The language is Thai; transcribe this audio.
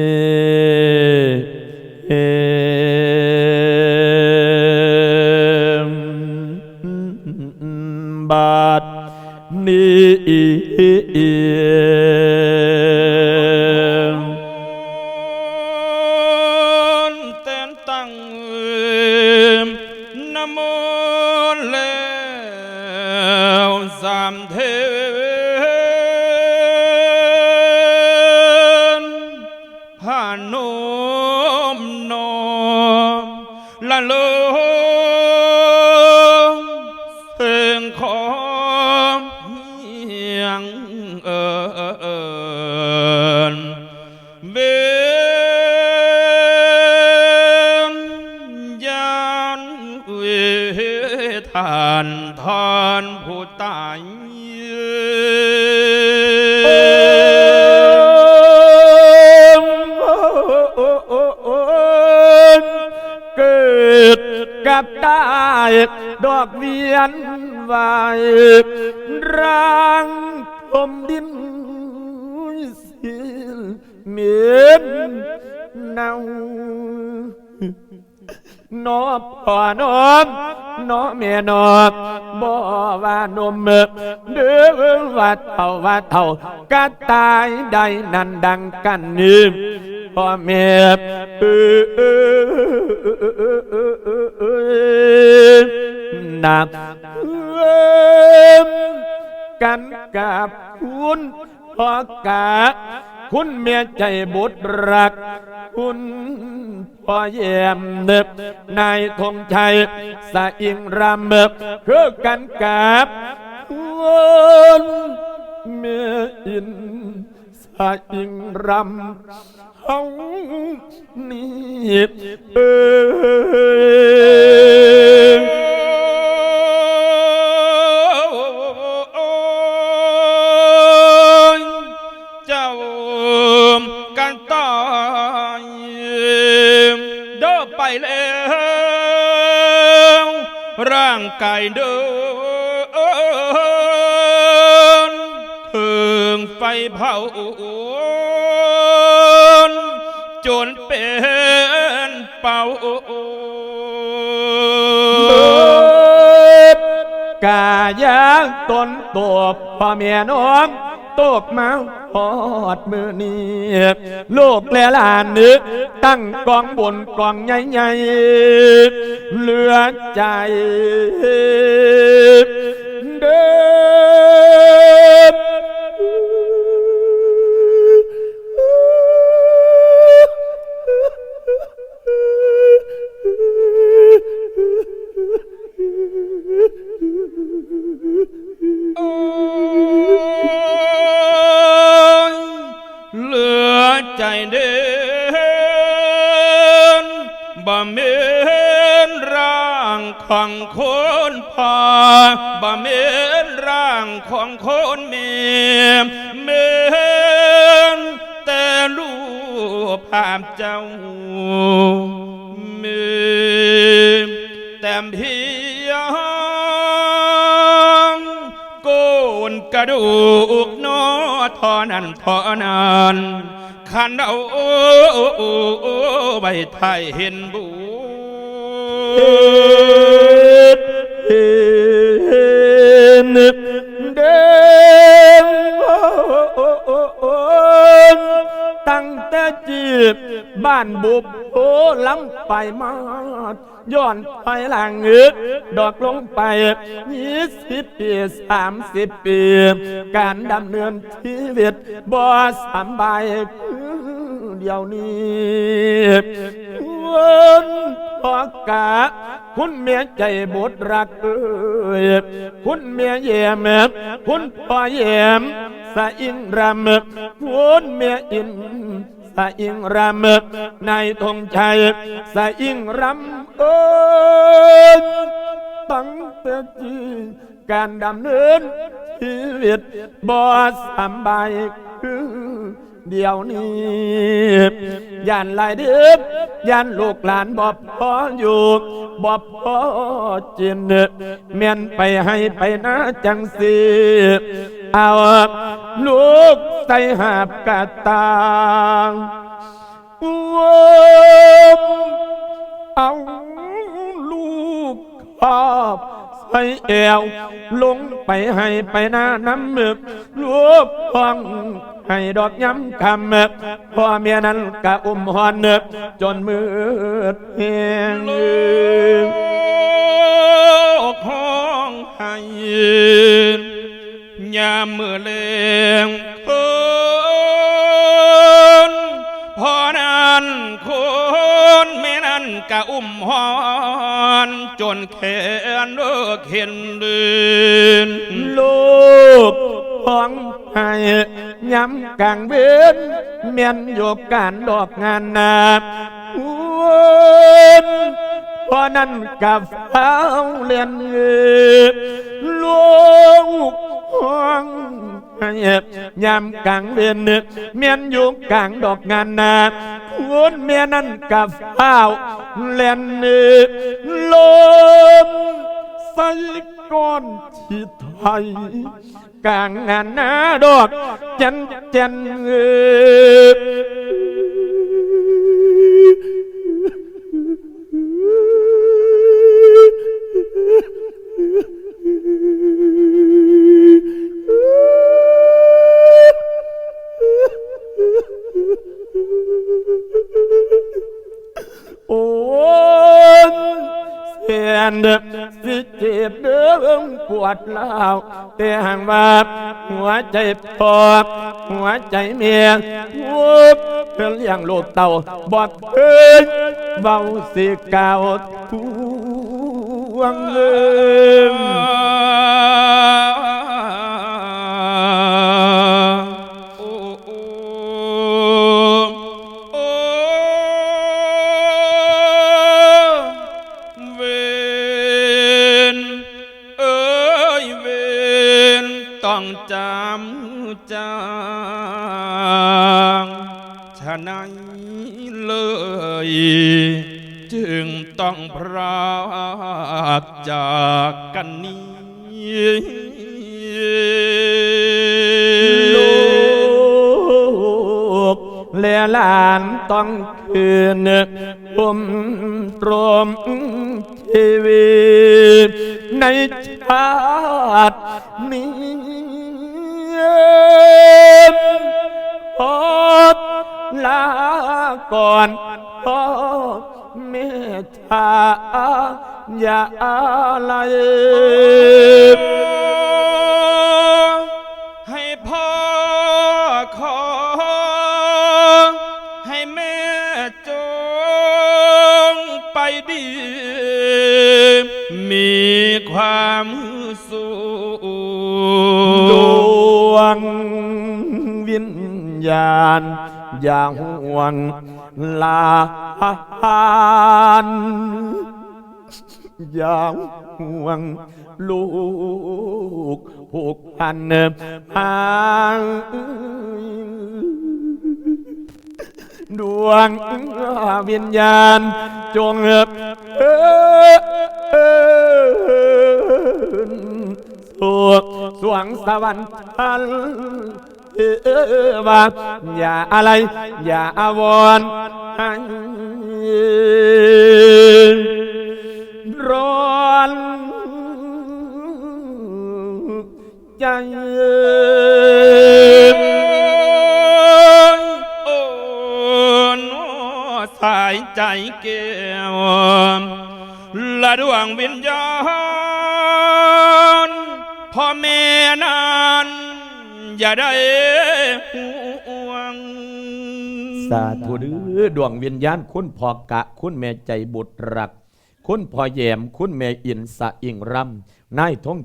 เอมบานผู้ตายเกิดกับตายดอกเวียนวายร่างพรมดินสิลเมียนเนานอพ่อนอม นอแม่นอบ่ว่านมเด้อว่าเท่าว่าเท่ากะตายได้นั่นดังกันนี่พ่อแม่เออเออเออเออเออเออนักเอิ่มกันกับคุณพ่อกะคุณเมียใจบุตรรัก คุณพ่อแยมเนบนายธงชัยสะอิงรำเนึบคือกันกับคุณเมอินสะอิงรำเฮานี่เออ ร่างกายเดินถึงไฟเผาจนเป็นเป่ากายางตนตัวพ่อแม่น้อง ตกมาพอดมือนี้ลูกและหลานนึก ตั้งกองบนกองใหญ่ๆเหลือใจเด้อ ใจเด่นบ่เมนร่างของคนพาบ่เมนร่างของคนเมียเมนแต่ลูกภาพเจ้าเมนแต่เพียงโกนกระดูกนอทอนันทอนั้น ขันเอาใบไทยเห็นบูเห็นเด้งตั้งแต่จีบบ้านบุบโอล้ำไปมาย้อนไปหลังเงือกดอกลงไปยี่สิบปีสามสิบปี การดำเนินชีวิตบ่สบาย เดียวนี้วันพอกะคุณเมียใจบุตรรักเอ้ยคุณเมียแย่มคุณพ่อแย่มสะอิงรำคุณเมียอินสะอิงรำนายธงชัยสะอิงรำเอ้ยตั้งแต่จีการดำเนินชีวิตบ่สบายคือ เดียวนี้ย่านหลายเดือบย่านลูกหลานบอบพออยู่บอบพอจินเมียนไปให้ไปนะจังสีเอาลูกใส่หาบกะตางมเอาลูกขอบใส่แอวลงไปให้ไปหน้าน้ำมึกรวบฟัง ให้ดอกย้ำคำมึกพ่อเมียนั้นกะอุ้มหอนนึกจนมืดเฮียงโลกห้องให้ยามเมื่อเลงเพิ่นพอนั้นคนแม่นั้นกะอุ้มหอนจนแขนเลิกเห็นเดินลูกของ ให้ย้ำกลางเว้นเมียนโยกการดอกงานนาวนเพราะนั้นกับฟ้าเรียนเงลูกของให้ย้ำกลางเว้นเมียนโยกกลางดอกงานนาวนเมียนั้นกับฟ้าเรียนเงลมใส่ ก้อนที่ไทยกล ปวดเล่าวแต่ห่างว่าหัวใจปอบหัวใจเมียวุบเพื่อเลี้ยงลูกเต่าบอดเอ้ยเบาสีกาวทวงเงิน จึงต้องพรากจากกันนี้ลูกและหลานต้องคืนผมตรมชีวิตในชาตินี้ขอลาก่อน เมตตาอย่าอะไรให้พ่อขอ ให้แม่จงไปดี มีความสุขดวงวิญญาณ อย่าห่วงลานอย่าห่วงลูกผูกพันหางดวงวิญญาณ จงเอ่อสวงสวรรค์ทันเออ ว่าอย่าอะไรอย่าอาวรณ์ให้ร้อนใจโอ้สายใจเกี่ยวละดวงวิญญาณพ่อแม่นั้น อย่าได้ห่วงสาธุเดือดวงวิญญาณคุณพ่อกะ คุณแม่ใจบุตรรัก คุณพ่อแยมคุณแม่อินสะอิงรำนายทง